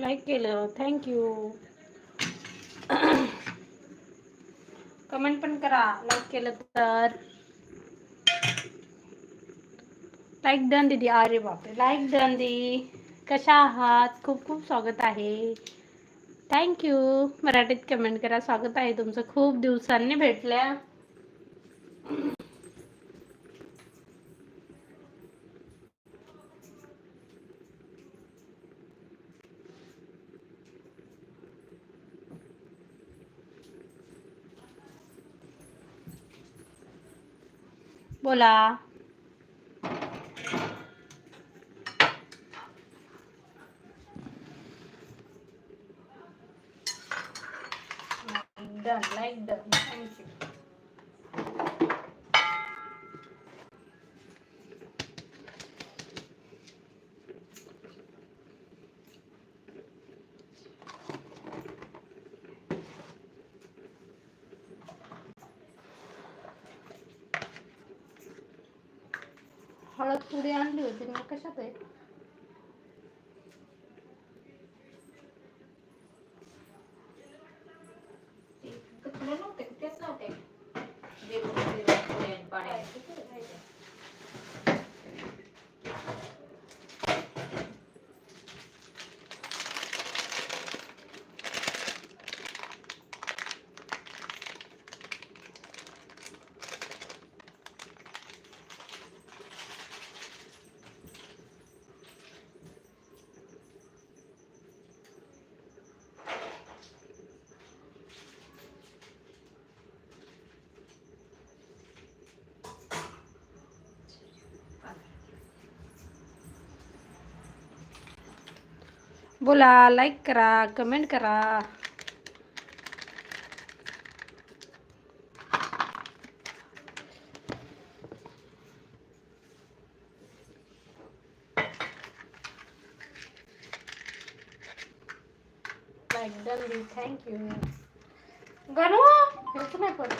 Like केलं. Thank you comment पण करा. लाईक केलं तर. लाईक डन दीदी. अरे बापरे. लाईक डन दी. कशा आहात? खूप खूप स्वागत आहे. थँक्यू मराठीत कमेंट करा. स्वागत आहे तुमचं. खूप दिवसांनी भेटल्या. बोला डन लाईक डन थँक्यू हळद पुडी आणली होती मग कशात आहे तुला नव्हते का? तेच नव्हते देऊन देऊन पुढे आणि पाणी. बोला लाईक करा कमेंट करा. लाईक डन थँक्यू गणू हेच नाही पण.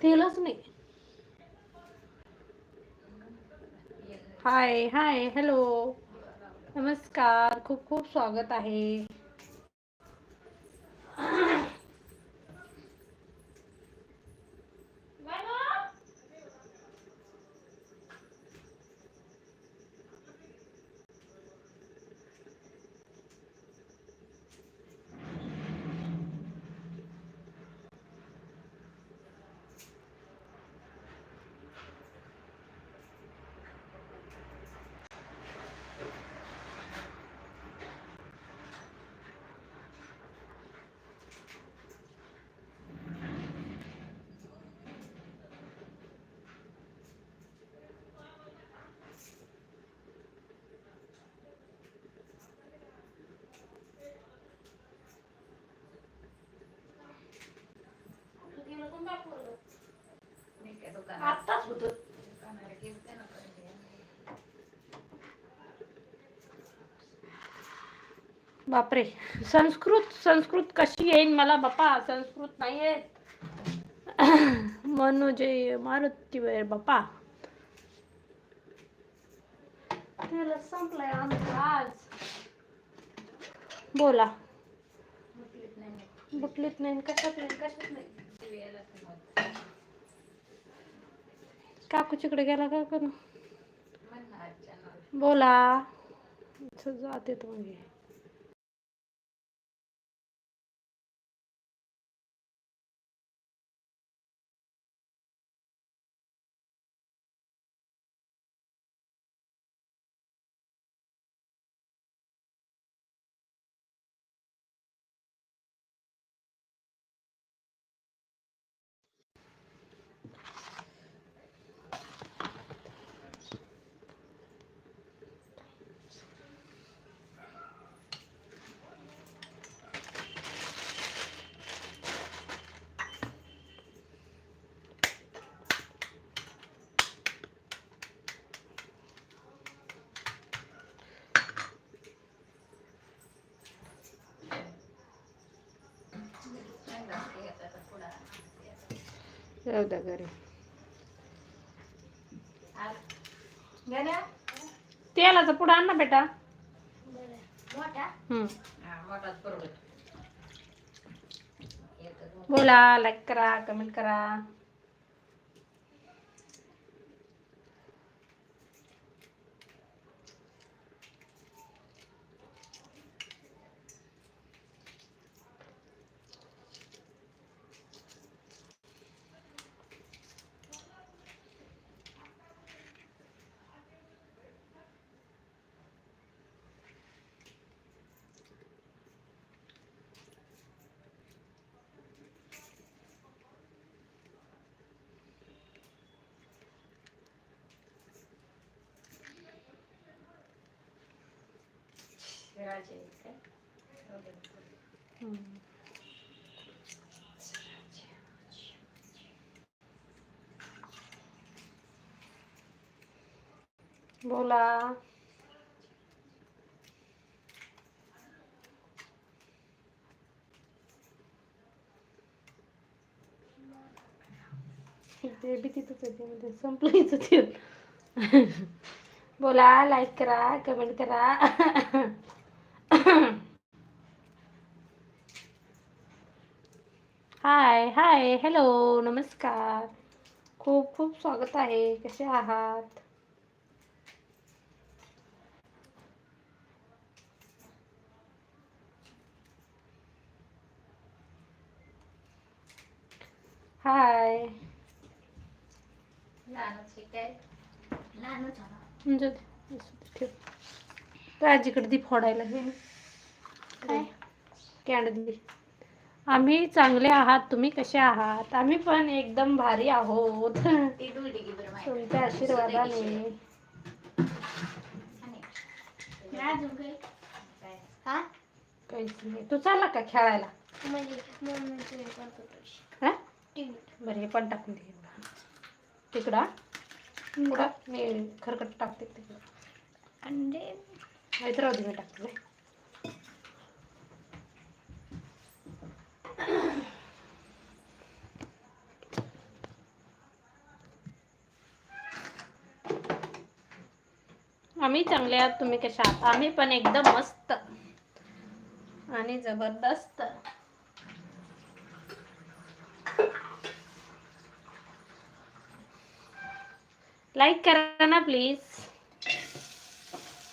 तेलच नाही. हाय हाय हॅलो नमस्कार खूप खूप स्वागत आहे मी काय दुकानात- आत्ताच होत दुकानाला गेलते ना पहिले. बापरे. संस्कृत संस्कृत कशी येईन मला बापा? संस्कृत नाही येत मनोजय मारुती वेळ बापा. त्याला संपलाय आमचा आज. बोला. नाही बुटलीत नाही कशात नाही कशात नाही. ती काकूच्याकडे गेला का करू? बोला. जाते तुम्ही नाही जास्त येत आता पुढं. जाऊ द्या घरी? तेलाचा पुढं आण ना बेटा. हा. बोला लाईक करा कमेंट करा बोला. ते बी तिथंच होते ते म्हणजे संपलं हिचं बोला लाईक करा कमेंट करा. हाय हॅलो नमस्कार. खूप खूप स्वागत आहे. कसे आहात? हाय. म्हणजे ठेव. आजीकडे दी फोडायला. हे काय कॅन्ड दे. आम्ही चांगले आहात तुम्ही कसे आहात? आम्ही पण एकदम भारी आहोत. तुमच्या आशीर्वादाने? काहीच नाही. तू चालला का खेळायला? हा बरं हे पण टाकून दे. तिकडा? मी खरकट टाकते तिकडं. अंडे. माहीत राहू दे मी आम्ही चांगले आहात तुम्ही कशा आहात? आम्ही पण एकदम मस्त आणि जबरदस्त. लाईक करा ना प्लीज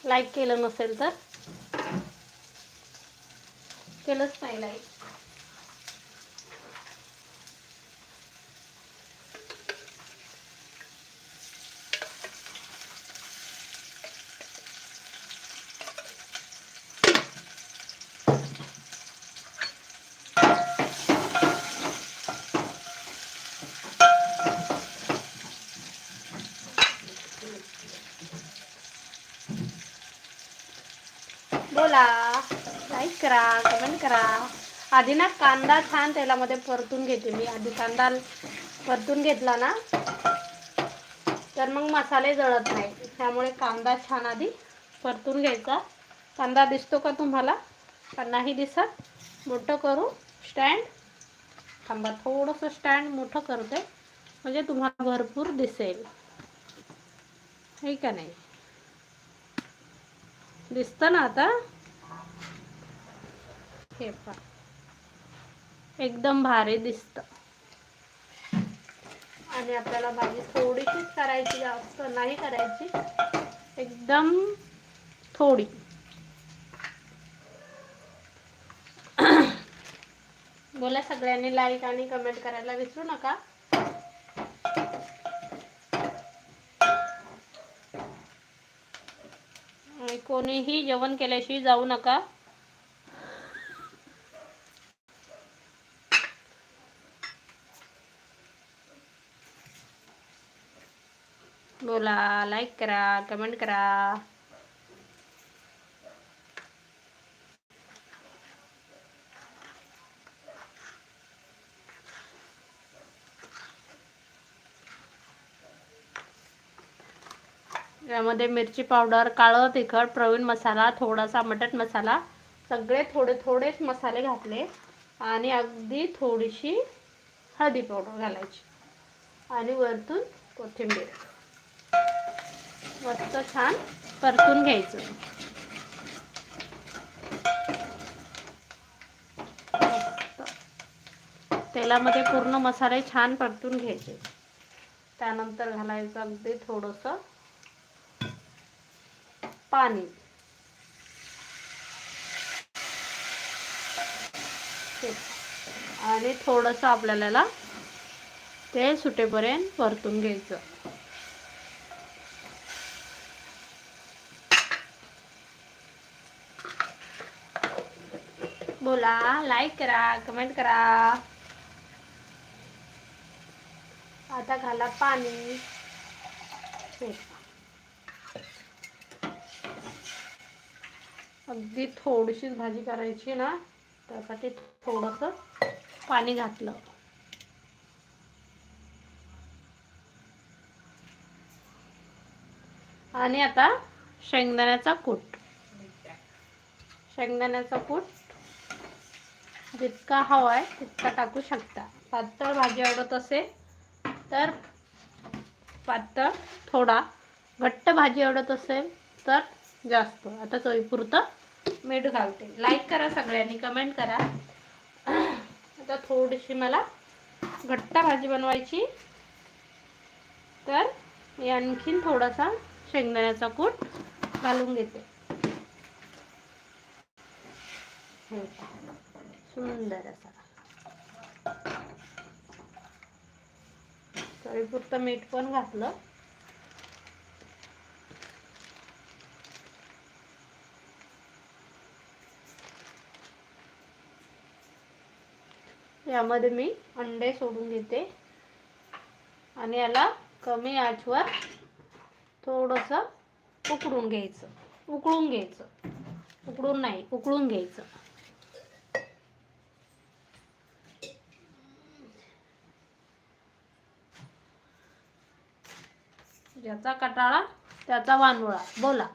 लाईक केलं नसेल तर. केलंच नाही लाईक बोला लाईक करा कमेंट करा. आधी ना कांदा छान तेलामध्ये परतून घेते मी. आधी कांदा परतून घेतला ना तर मग मसाले जळत नाही. त्यामुळे कांदा छान आधी परतून घ्यायचा. कांदा दिसतो का तुम्हाला? का नाही दिसत. मोठं करू. स्टँड थांबा थोडंसं स्टँड मोठं करते. म्हणजे तुम्हाला भरपूर दिसेल. हे का नाही? दिसतं ना आता? हे पहा. एकदम भारी दिसतं. आणि आपल्याला भाजी थोडीशीच करायची जास्त नाही करायची. एकदम थोडी. बोला सगळ्यांनी लाईक आणि कमेंट करायला विसरू नका. कोणीही जेवण केल्याशिवाय जाऊ नका बोला लाईक करा कमेंट करा. यामध्ये मिरची पावडर काळं तिखट प्रवीण मसाला थोडासा मटण मसाला सगळे थोडे थोडेच मसाले घातले आणि अगदी थोडीशी हळदी पावडर घालायची. आणि वरतून कोथिंबीर. मस्त छान परतून घ्यायचं. तेलामध्ये पूर्ण मसाले छान परतून घ्यायचे. त्यानंतर घालायचं अगदी थोडंसं पाणी. आणि थोडंसं आपल्याला ते सुटेपर्यंत परतून घ्यायचं. बोला लाईक करा कमेंट करा. आता घाला पाणी. अगदी थोडीशीच भाजी करायची ना त्यासाठी थोडंसं पाणी घातलं. आणि आता शेंगदाण्याचा कूट. शेंगदाण्याचा कूट जितका हवा आहे तितका टाकू शकता. पातळ भाजी आवडत असेल तर पातळ थोडा. घट्ट भाजी आवडत असेल तर जास्त. आता चवीपुरतं मीठ घालते. लाईक करा सगळ्यांनी कमेंट करा. आता थोडीशी मला घट्ट भाजी बनवायची. तर मी आणखीन थोडासा शेंगदाण्याचा कूट घालून घेते. हे सुंदर असा. चवीपुरतं मीठ पण घातलं. यामध्ये मी अंडे सोडून घेते आणि याला कमी आचवर थोडंसं उकडून घ्यायचं. उकळून घ्यायचं. उकडून नाही उकळून घ्यायचं. ज्याचा कटाळा त्याचा वानवळा बोला.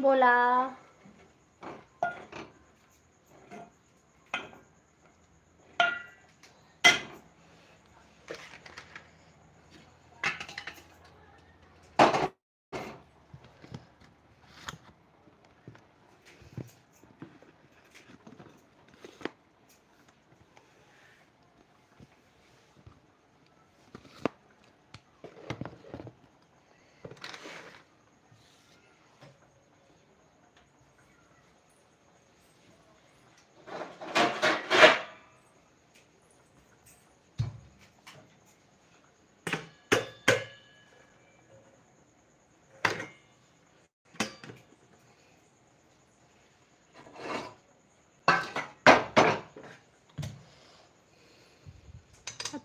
बोला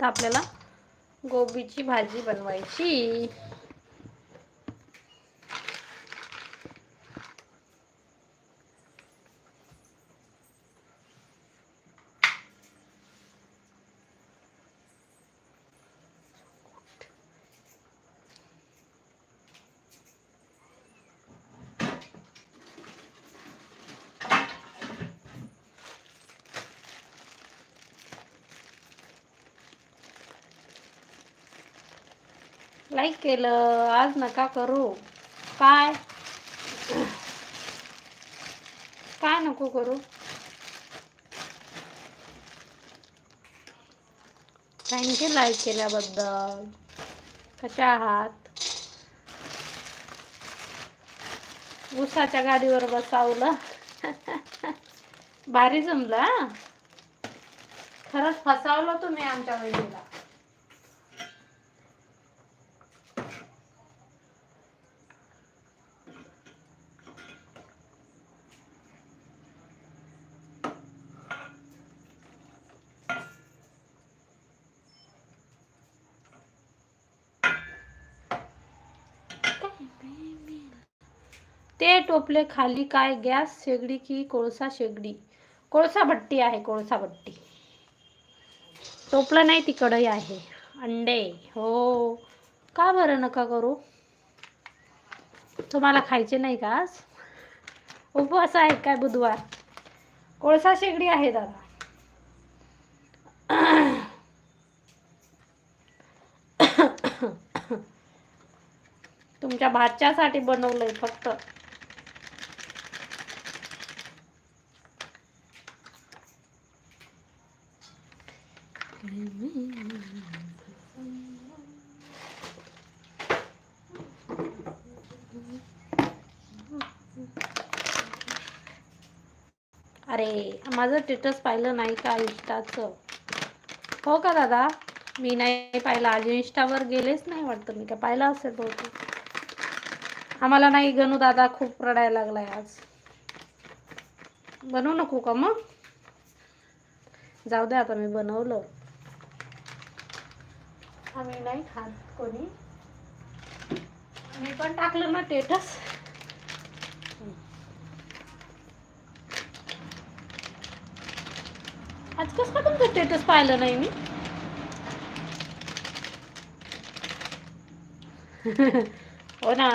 आपल्याला गोबीची भाजी बनवायची. लाईक केलं आज नका करू. काय? काय नको करू? थँक्यू लाईक केल्याबद्दल. कशा आहात? उसाच्या गाडीवर बसावलं. भारी जमलं खरंच फसावलं तुम्ही आमच्या बहिणीला ते टोपले खाली काय? गॅस शेगडी की कोळसा शेगडी? कोळसा भट्टी आहे कोळसा भट्टी. टोपलं नाही ती कढई आहे. अंडे. हो. का बरं नका करू? तुम्हाला खायचे नाही का आज? उपवास आहे काय बुधवार? कोळसा शेगडी आहे दादा. तुमच्या भाच्यासाठी बनवलंय फक्त. अरे माझं स्टेटस पाहिलं नाही का इंस्टाचं हो का दादा? मी नाही पाहिलं. आज इंस्टावर गेलेच नाही वाटतं. मी का पाहिलं असेल बहुतेक. आम्हाला नाही गणू दादा खूप रडायला लागलाय आज. बनवू नको का मग? जाऊ दे आता मी बनवलं. आम्ही नाही खात कोणी. मी पण टाकलं ना स्टेटस आज कसं का तुमचं स्टेटस पाहिलं नाही मी? हो ना.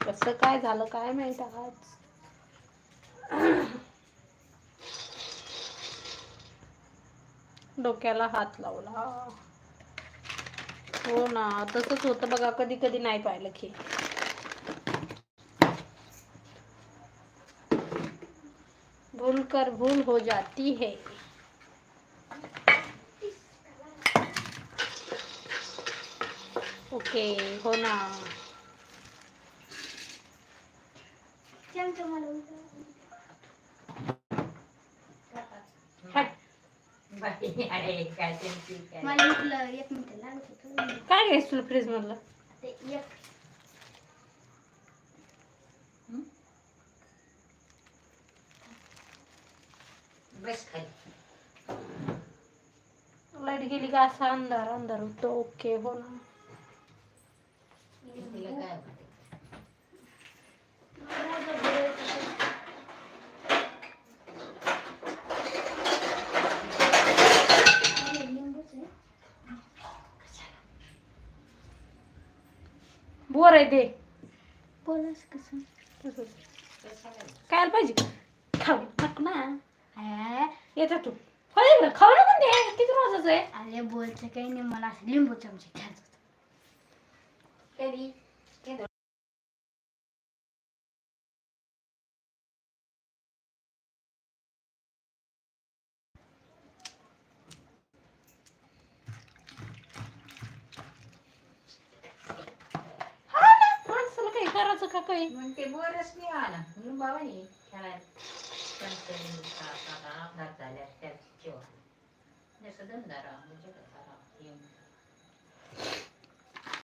कसं काय झालं काय माहीत आज? डोक्याला हात लावला. हो ना तसंच होतं बघा कधी कधी नाही पाहिलं की. कर भूल हो जाती है ओके हो ना हट. बाई, अरे, काय त्यांची काय. मला इथलं एक मिनिट लागत होतं काय घ्यायचं तुला फ्रीज मधलं बस खाली. लाइट गेली का? असा अंधार अंधार होतो. ओके हो ना तिला काय होते लिंबूच आहे बोर आहे ते बोलास कसं काय पाहिजे खाऊ नको ना येतात तू. ना खाऊ ना पण ते. किती रोजाचं आहे अरे बोलचं काही नाही. मला असं लिंबू चमचे घ्यायचं होतं. कधी?